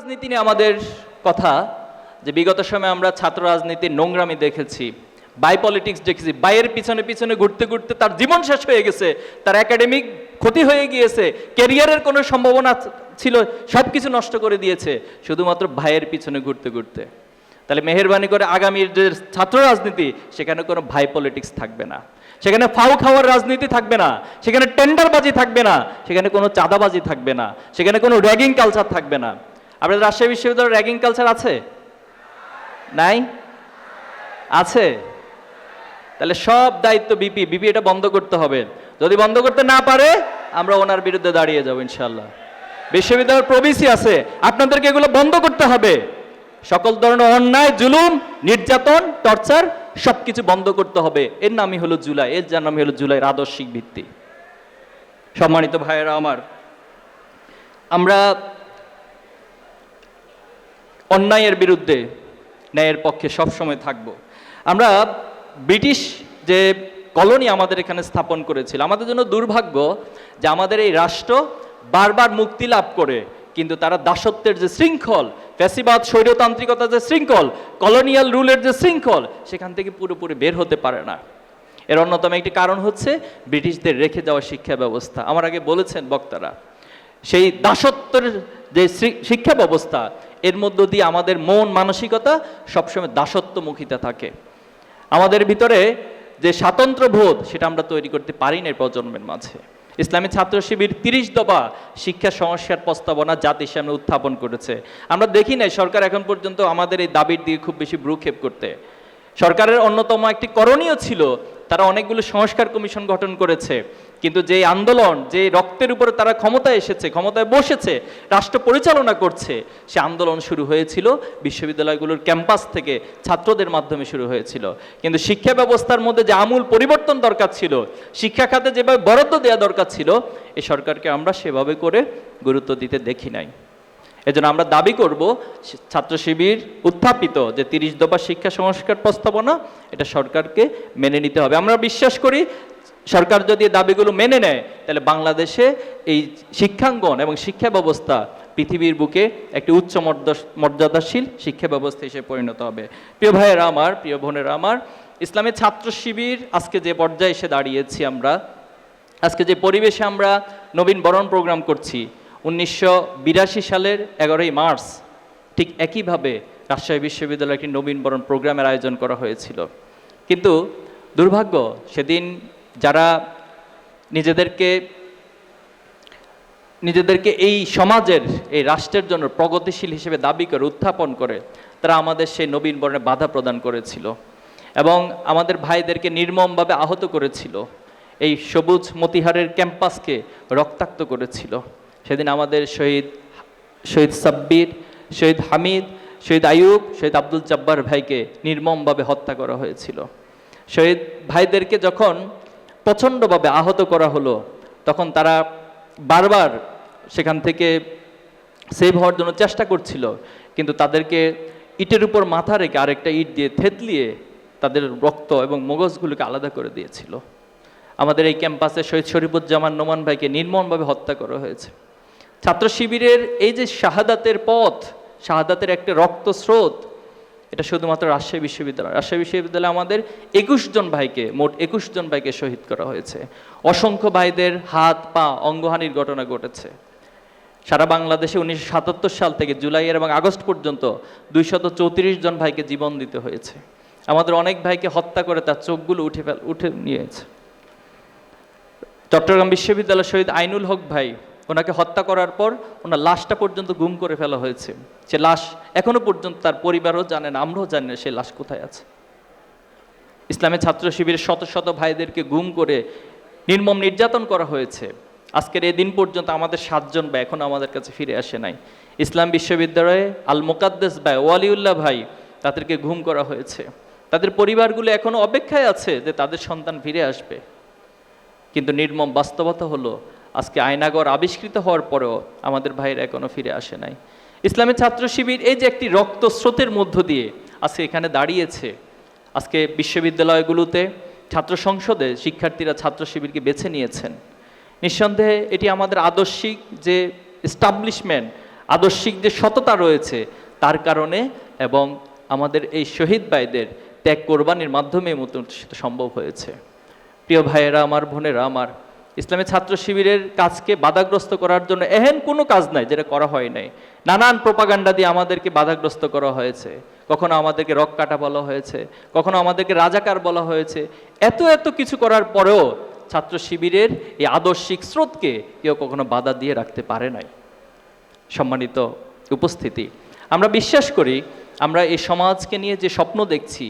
রাজনীতি নিয়ে আমাদের কথা, যে বিগত সময়ে আমরা ছাত্র রাজনীতির নোংরামি দেখেছি বাই পলিটিক্স দেখেছি বাইয়ের পিছনে পিছনে ঘুরতে ঘুরতে তার জীবন শেষ হয়ে গেছে, তার একাডেমিক ক্ষতি হয়ে গিয়েছে ক্যারিয়ারের কোনো সম্ভাবনা ছিল সব কিছু নষ্ট করে দিয়েছে, শুধুমাত্র ভাইয়ের পিছনে ঘুরতে ঘুরতে। তাহলে মেহরবানি করে আগামীর যে ছাত্র রাজনীতি, সেখানে কোনো ভাই পলিটিক্স থাকবে না। সেখানে ফাউ খাওয়ার রাজনীতি থাকবে না, সেখানে টেন্ডারবাজি থাকবে না, সেখানে কোনো চাঁদাবাজি থাকবে না, সেখানে কোনো র্যাগিং কালচার থাকবে না। আপনাদের রাজশাহী বিশ্ববিদ্যালয়ের র্যাগিং কালচার আছে? নাই? আছে। তাহলে সব দায়িত্ব বিপি বিপি এটা বন্ধ করতে হবে। যদি বন্ধ করতে না পারে, আমরা ওনার বিরুদ্ধে দাঁড়িয়ে যাব ইনশাল্লাহ বিশ্ববিদ্যালয়ের প্রবিসি আছে। আপনাদেরকে এগুলো বন্ধ করতে হবে। সকল ধরনের অন্যায়, জুলুম, নির্যাতন, টর্চার সবকিছু বন্ধ করতে হবে। এর নামই হলো জুলাই। এর যার নামই হলো জুলাইয়ের আদর্শিক ভিত্তি। সম্মানিত ভাইয়েরা আমার, আমরা অন্যায়ের বিরুদ্ধে ন্যায়ের পক্ষে সবসময় থাকব। আমরা ব্রিটিশ যে কলোনি আমাদের এখানে স্থাপন করেছিল, আমাদের জন্য দুর্ভাগ্য যে আমাদের এই রাষ্ট্র বারবার মুক্তি লাভ করে, কিন্তু তারা দাসত্বের যে শৃঙ্খল, ফ্যাসিবাদ, স্বৈরতান্ত্রিকতার যে শৃঙ্খল, কলোনিয়াল রুলের যে শৃঙ্খল, সেখান থেকে পুরোপুরি বের হতে পারে না। এর অন্যতম একটি কারণ হচ্ছে ব্রিটিশদের রেখে যাওয়া শিক্ষা ব্যবস্থা। আমার আগে বলেছেন বক্তারা, সেই দাসত্বের যে শিক্ষা ব্যবস্থা এর মধ্য দিয়ে আমাদের মন মানসিকতা সবসময় দাসত্বমুখিতা থাকে। আমাদের ভিতরে যে স্বাতন্ত্র বোধ সেটা আমরা তৈরি করতে পারি না প্রজন্মের মাঝে। ইসলামী ছাত্র শিবির তিরিশ দফা শিক্ষা সংস্কার প্রস্তাবনা জাতির সামনে উত্থাপন করেছে। আমরা দেখি নাই সরকার এখন পর্যন্ত আমাদের এই দাবির দিকে খুব বেশি ভ্রুক্ষেপ করতে। সরকারের অন্যতম একটি করণীয় ছিল তারা অনেকগুলো সংস্কার কমিশন গঠন করেছে। কিন্তু যে আন্দোলন যে রক্তের উপরে তারা ক্ষমতায় এসেছে, ক্ষমতায় বসেছে, রাষ্ট্র পরিচালনা করছে, সে আন্দোলন শুরু হয়েছিল বিশ্ববিদ্যালয়গুলোর ক্যাম্পাস থেকে ছাত্রদের মাধ্যমে শুরু হয়েছিল। কিন্তু শিক্ষা ব্যবস্থার মধ্যে যে আমূল পরিবর্তন দরকার ছিল, শিক্ষা খাতে যেভাবে বরাদ্দ দেওয়া দরকার ছিল, এ সরকারকে আমরা সেভাবে করে গুরুত্ব দিতে দেখি নাই। এজন্য আমরা দাবি করব, ছাত্র শিবির উত্থাপিত যে তিরিশ দফা শিক্ষা সংস্কার প্রস্তাবনা, এটা সরকারকে মেনে নিতে হবে। আমরা বিশ্বাস করি, সরকার যদি দাবিগুলো মেনে নেয়, তাহলে বাংলাদেশে এই শিক্ষাঙ্গন এবং শিক্ষা ব্যবস্থা পৃথিবীর বুকে একটি উচ্চ মর্যাদাশীল শিক্ষা ব্যবস্থা হিসেবে পরিণত হবে। প্রিয় ভাইয়েরা আমার, প্রিয় বোনেরা আমার ইসলামের ছাত্র শিবির আজকে যে পর্যায়ে এসে দাঁড়িয়েছি আমরা, আজকে যে পরিবেশে আমরা নবীন বরণ প্রোগ্রাম করছি উনিশশো বিরাশি সালের এগারোই মার্চ ঠিক একইভাবে রাজশাহী বিশ্ববিদ্যালয়ে একটি নবীন বরণ প্রোগ্রামের আয়োজন করা হয়েছিল। কিন্তু দুর্ভাগ্য সেদিন যারা নিজেদেরকে নিজেদেরকে এই সমাজের, এই রাষ্ট্রের জন্য প্রগতিশীল হিসেবে দাবি করে, উত্থাপন করে, তারা আমাদের সেই নবীন বরণে বাধা প্রদান করেছিল এবং আমাদের ভাইদেরকে নির্মমভাবে আহত করেছিল। এই সবুজ মতিহারের ক্যাম্পাসকে রক্তাক্ত করেছিল। সেদিন আমাদের শহীদ শহীদ সাব্বির, শহীদ হামিদ, শহীদ আয়ুব শহীদ আব্দুল জব্বার ভাইকে নির্মমভাবে হত্যা করা হয়েছিল। শহীদ ভাইদেরকে যখন প্রচণ্ডভাবে আহত করা হলো, তখন তারা বারবার সেখান থেকে সেভ হওয়ার জন্য চেষ্টা করছিল, কিন্তু তাদেরকে ইটের উপর মাথা রেখে আরেকটা ইট দিয়ে থেতলিয়ে তাদের রক্ত এবং মগজগুলোকে আলাদা করে দিয়েছিল। আমাদের এই ক্যাম্পাসে শহীদ শরীফুজ্জামান নোমান ভাইকে নির্মমভাবে হত্যা করা হয়েছে। ছাত্র শিবিরের এই যে শাহাদাতের পথ, শাহাদাতের একটা রক্ত স্রোত এটা শুধুমাত্র রাজশাহী বিশ্ববিদ্যালয়। রাজশাহী বিশ্ববিদ্যালয়ে আমাদের একুশ জন ভাইকে, মোট একুশ জন ভাইকে শহীদ করা হয়েছে। অসংখ্য ভাইদের হাত, পা অঙ্গহানির ঘটনা ঘটেছে। সারা বাংলাদেশে উনিশশো সাতাত্তর সাল থেকে জুলাইয়ের এবং আগস্ট পর্যন্ত দুইশত চৌত্রিশ জন ভাইকে জীবন দিতে হয়েছে। আমাদের অনেক ভাইকে হত্যা করে তার চোখগুলো উঠে ফেল, উঠে নিয়েছে। চট্টগ্রাম বিশ্ববিদ্যালয় শহীদ আইনুল হক ভাই ওনাকে হত্যা করার পর ওনার লাশটা পর্যন্ত গুম করে ফেলা হয়েছে। সে লাশ এখনও পর্যন্ত তার পরিবারও জানে না, আমরাও জানি না সে লাশ কোথায় আছে। ইসলামের ছাত্র শিবিরের শত শত ভাইদেরকে গুম করে নির্মম নির্যাতন করা হয়েছে। আজকের এই দিন পর্যন্ত আমাদের সাতজন ভাই এখনও আমাদের কাছে ফিরে আসে নাই। ইসলাম বিশ্ববিদ্যালয়ে আল মোকাদ্দেস ভাই ওয়ালিউল্লাহ ভাই তাদেরকে ঘুম করা হয়েছে। তাদের পরিবারগুলো এখনও অপেক্ষায় আছে যে তাদের সন্তান ফিরে আসবে। কিন্তু নির্মম বাস্তবতা হলো আজকে আয়নাগর আবিষ্কৃত হওয়ার পরেও আমাদের ভাইয়েরা এখনও ফিরে আসে নাই। ইসলামের ছাত্র শিবির এই যে একটি রক্ত স্রোতের মধ্য দিয়ে আজকে এখানে দাঁড়িয়েছে, আজকে বিশ্ববিদ্যালয়গুলোতে ছাত্র সংসদে শিক্ষার্থীরা ছাত্র শিবিরকে বেছে নিয়েছেন। নিঃসন্দেহে এটি আমাদের আদর্শিক যে এস্টাবলিশমেন্ট আদর্শিক যে সততা রয়েছে, তার কারণে এবং আমাদের এই শহীদ ভাইদের ত্যাগ কোরবানির মাধ্যমে মতো সম্ভব হয়েছে। প্রিয় ভাইয়েরা, আমার বোনেরা, আমার ইসলামী ছাত্র শিবিরের কাজকে বাধাগ্রস্ত করার জন্য এহেন কোনো কাজ নাই যেটা করা হয় নাই। নানান প্রপাগান্ডা দিয়ে আমাদেরকে বাধাগ্রস্ত করা হয়েছে। কখনো আমাদেরকে রক কাটা বলা হয়েছে, কখনো আমাদেরকে রাজাকার বলা হয়েছে। এত এত কিছু করার পরেও ছাত্র শিবিরের এই আদর্শিক স্রোতকে কেউ কখনো বাধা দিয়ে রাখতে পারে নাই। সম্মানিত উপস্থিতি, আমরা বিশ্বাস করি আমরা এই সমাজকে নিয়ে যে স্বপ্ন দেখছি,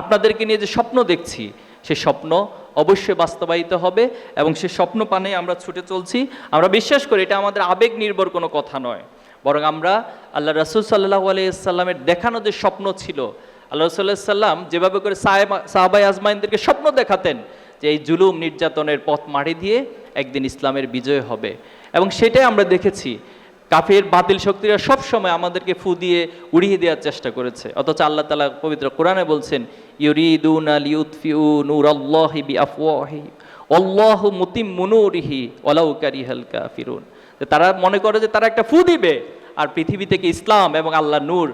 আপনাদেরকে নিয়ে যে স্বপ্ন দেখছি সে স্বপ্ন অবশ্যই বাস্তবায়িত হবে এবং সে স্বপ্ন পানে আমরা ছুটে চলছি। আমরা বিশ্বাস করি এটা আমাদের আবেগ নির্ভর কোনো কথা নয়। বরং আমরা আল্লাহ রসুল সাল্লাহ আলাইসাল্লামের দেখানো যে স্বপ্ন ছিল, আল্লাহ সাল্লাম যেভাবে করে সাহেব- সাহাবাই আজমাইনদেরকে স্বপ্ন দেখাতেন যে এই জুলুম নির্যাতনের পথ মারি দিয়ে একদিন ইসলামের বিজয় হবে। এবং সেটাই আমরা দেখেছি। কাফের বাতিল শক্তিরা সব সময় আমাদেরকে ফু দিয়ে উড়িয়ে দেওয়ার চেষ্টা করেছে। অথচ আল্লাহ তালা পবিত্র কোরআনে বলছেন, ইউরিদুন আল নূর আল্লাহি বি আফওয়াহি আল্লাহ মুতিম মুনুরিহি ওয়ালাউ কারিহাল কাফিরুন। যে তারা মনে করে যে তারা একটা ফু দিবে, আর পৃথিবী থেকে ইসলাম এবং আল্লাহ নূর,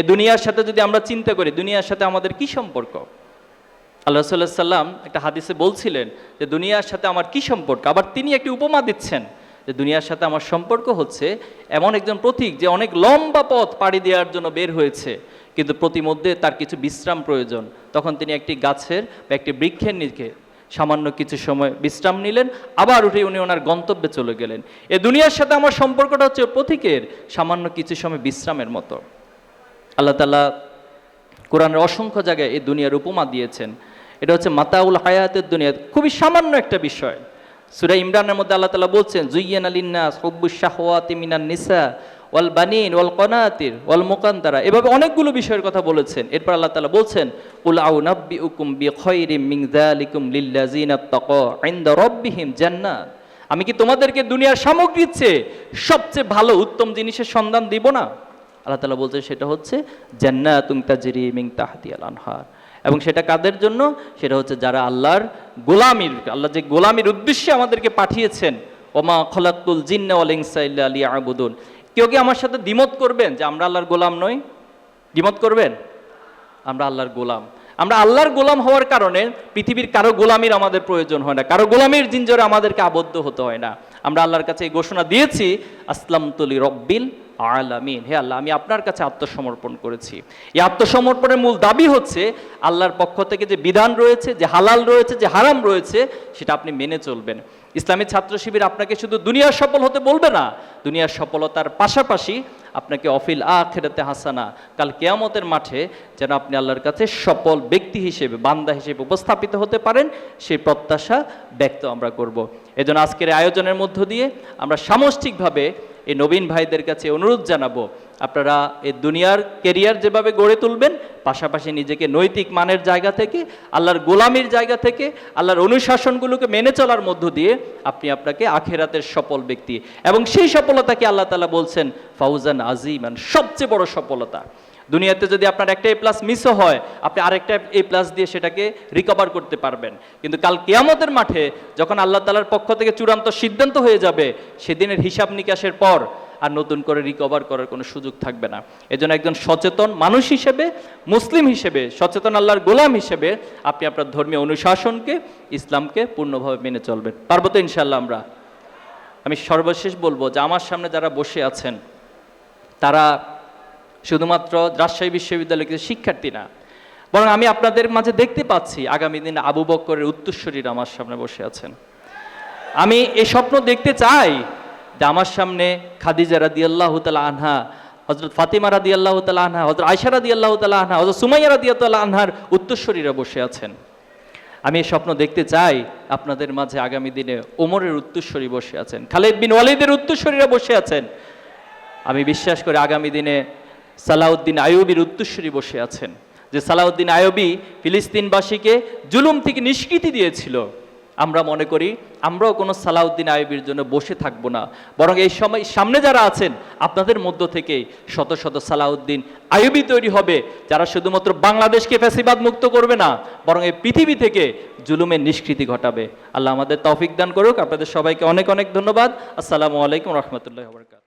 এ দুনিয়ার সাথে যদি আমরা চিন্তা করি, দুনিয়ার সাথে আমাদের কি সম্পর্ক? আল্লাহ সাল্লাহ সাল্লাম একটা হাদিসে বলছিলেন যে, দুনিয়ার সাথে আমার কি সম্পর্ক? আবার তিনি একটি উপমা দিচ্ছেন যে দুনিয়ার সাথে আমার সম্পর্ক হচ্ছে, এমন একজন প্রতীক যে অনেক লম্বা পথ পাড়ি দেওয়ার জন্য বের হয়েছে, কিন্তু প্রতিমধ্যে তার কিছু বিশ্রাম প্রয়োজন। তখন তিনি একটি গাছের বা একটি বৃক্ষের নিচে সামান্য কিছু সময় বিশ্রাম নিলেন, আবার উঠে উনি ওনার গন্তব্যে চলে গেলেন। এ দুনিয়ার সাথে আমার সম্পর্কটা হচ্ছে প্রতীকের সামান্য কিছু সময় বিশ্রামের মতো। আল্লাহ তালা কোরআনের অসংখ্য জায়গায় এই দুনিয়ার উপমা দিয়েছেন। এটা হচ্ছে মাতাউল হায়াতের দুনিয়া। খুবই সামান্য একটা বিষয়। সুরা ইমরানের মধ্যে আল্লাহ তালা বলছেন, জুইয়ান সব্বু শাহওয়াতি মিনান নিসা ওয়াল বানিন ওয়াল কনাতির ওয়াল মুকান্তারা। এভাবে অনেকগুলো বিষয়ের কথা বলেছেন। এরপর আল্লাহ তালা বলছেন উল আউ নাব্বি উকুম বি খৈরিম মিং যালিকুম লিল্লাযিনা তাকা ইনদা রাব্বিহিম জান্নাত। আমি কি তোমাদেরকে দুনিয়ার সামগ্রীর চেয়ে সবচেয়ে ভালো উত্তম জিনিসের সন্ধান দিব না? আল্লাহ তালা বলছে সেটা হচ্ছে জান্নাতুং তাজরি মিং তাহতিয়াল আনহার। এবং সেটা কাদের জন্য? সেটা হচ্ছে যারা আল্লাহর গোলামির, আল্লাহ যে গোলামির উদ্দেশ্যে আমাদেরকে পাঠিয়েছেন, ওমা খলাকুল জিন্না ওয়াল ইনসা ইল্লা আলী আবুদুন কেউ কি আমার সাথে দ্বিমত করবেন যে আমরা আল্লাহর গোলাম নই? দ্বিমত করবেন? আমরা আল্লাহর গোলাম। আমরা আল্লাহর গোলাম হওয়ার কারণে পৃথিবীর কারও গোলামির আমাদের প্রয়োজন হয় না, কারও গোলামির জিঞ্জরে আমাদেরকে আবদ্ধ হতে হয় না। আমরা আল্লাহর কাছে এই ঘোষণা দিয়েছি আসলাম তুলি রব্বিল আলামিন, হে আল্লাহ, আমি আপনার কাছে আত্মসমর্পণ করেছি। এই আত্মসমর্পণের মূল দাবি হচ্ছে আল্লাহর পক্ষ থেকে যে বিধান রয়েছে, যে হালাল রয়েছে, যে হারাম রয়েছে, সেটা আপনি মেনে চলবেন। ইসলামী ছাত্র শিবির আপনাকে শুধু দুনিয়ার সফল হতে বলবে না, দুনিয়ার সফলতার পাশাপাশি আপনাকে অফিল আ আখেরাতে হাসানা, কাল কেয়ামতের মাঠে যেন আপনি আল্লাহর কাছে সফল ব্যক্তি হিসেবে, বান্দা হিসেবে উপস্থাপিত হতে পারেন, সেই প্রত্যাশা ব্যক্ত আমরা করব। এজন্য আজকের আয়োজনের মধ্য দিয়ে আমরা সামষ্টিকভাবে এই নবীন ভাইদের কাছে অনুরোধ জানাব, আপনারা এই দুনিয়ার কেরিয়ার যেভাবে গড়ে তুলবেন, পাশাপাশি নিজেকে নৈতিক মানের জায়গা থেকে, আল্লাহর গোলামির জায়গা থেকে, আল্লাহর অনুশাসনগুলোকে মেনে চলার মধ্য দিয়ে আপনি আপনাকে আখেরাতের সফল ব্যক্তি। এবং সেই সফলতাকে আল্লাহ তালা বলছেন? ফাউজান আজিমান, সবচেয়ে বড় সফলতা। দুনিয়াতে যদি আপনার একটা এ প্লাস মিসও হয়, আপনি আরেকটা এ প্লাস দিয়ে সেটাকে রিকভার করতে পারবেন। কিন্তু কাল কেয়ামতের মাঠে যখন আল্লাহ তালার পক্ষ থেকে চূড়ান্ত সিদ্ধান্ত হয়ে যাবে, সেদিনের হিসাব নিকাশের পর আর নতুন করে রিকভার করার কোনো সুযোগ থাকবে না। এজন্য একজন সচেতন মানুষ হিসেবে, মুসলিম হিসেবে, সচেতন আল্লাহর গোলাম হিসেবে আপনি আপনার ধর্মীয় অনুশাসনকে, ইসলামকে পূর্ণভাবে মেনে চলবেন। পারব তো ইনশাল্লাহ আমরা? আমি সর্বশেষ বলব যে আমার সামনে যারা বসে আছেন, তারা শুধুমাত্র রাজশাহী বিশ্ববিদ্যালয়ের শিক্ষার্থী না, বরং আমি আপনাদের মাঝে দেখতে পাচ্ছি আগামী দিনে আবু বক্করের উত্তরস্বরীরা আমার সামনে বসে আছেন। আমি এই স্বপ্ন দেখতে চাই যে আমার সামনে খাদিজা রাদি আল্লাহ তালা আনহা হজরত ফাতিমা রাদি আল্লাহ তালা আনহা হজরত আয়সা রাদি আল্লাহ তালা আনহা হজরত সুমাইয়া রাদি আনহার উত্তরস্বরীরা বসে আছেন। আমি এই স্বপ্ন দেখতে চাই আপনাদের মাঝে আগামী দিনে ওমরের উত্তরস্বরী বসে আছেন, খালেদ বিন ওয়ালিদের উত্তরস্বরীরা বসে আছেন। আমি বিশ্বাস করি আগামী দিনে সালাউদ্দিন আয়ুবির উত্তরস্বরী বসে আছেন, যে সালাউদ্দিন আয়ুবি ফিলিস্তিনবাসীকে জুলুম থেকে নিষ্কৃতি দিয়েছিল। আমরা মনে করি, আমরাও কোনো সালাউদ্দিন আয়ুবির জন্য বসে থাকব না। বরং এই সময় সামনে যারা আছেন, আপনাদের মধ্য থেকে শত শত সালাউদ্দিন আয়ুবি তৈরি হবে, যারা শুধুমাত্র বাংলাদেশকে ফ্যাসিবাদ মুক্ত করবে না, বরং এই পৃথিবী থেকে জুলুমের নিষ্কৃতি ঘটাবে। আল্লাহ আমাদের তৌফিক দান করুক। আপনাদের সবাইকে অনেক অনেক ধন্যবাদ। আসসালামু আলাইকুম রহমতুল্লাহ বরকাত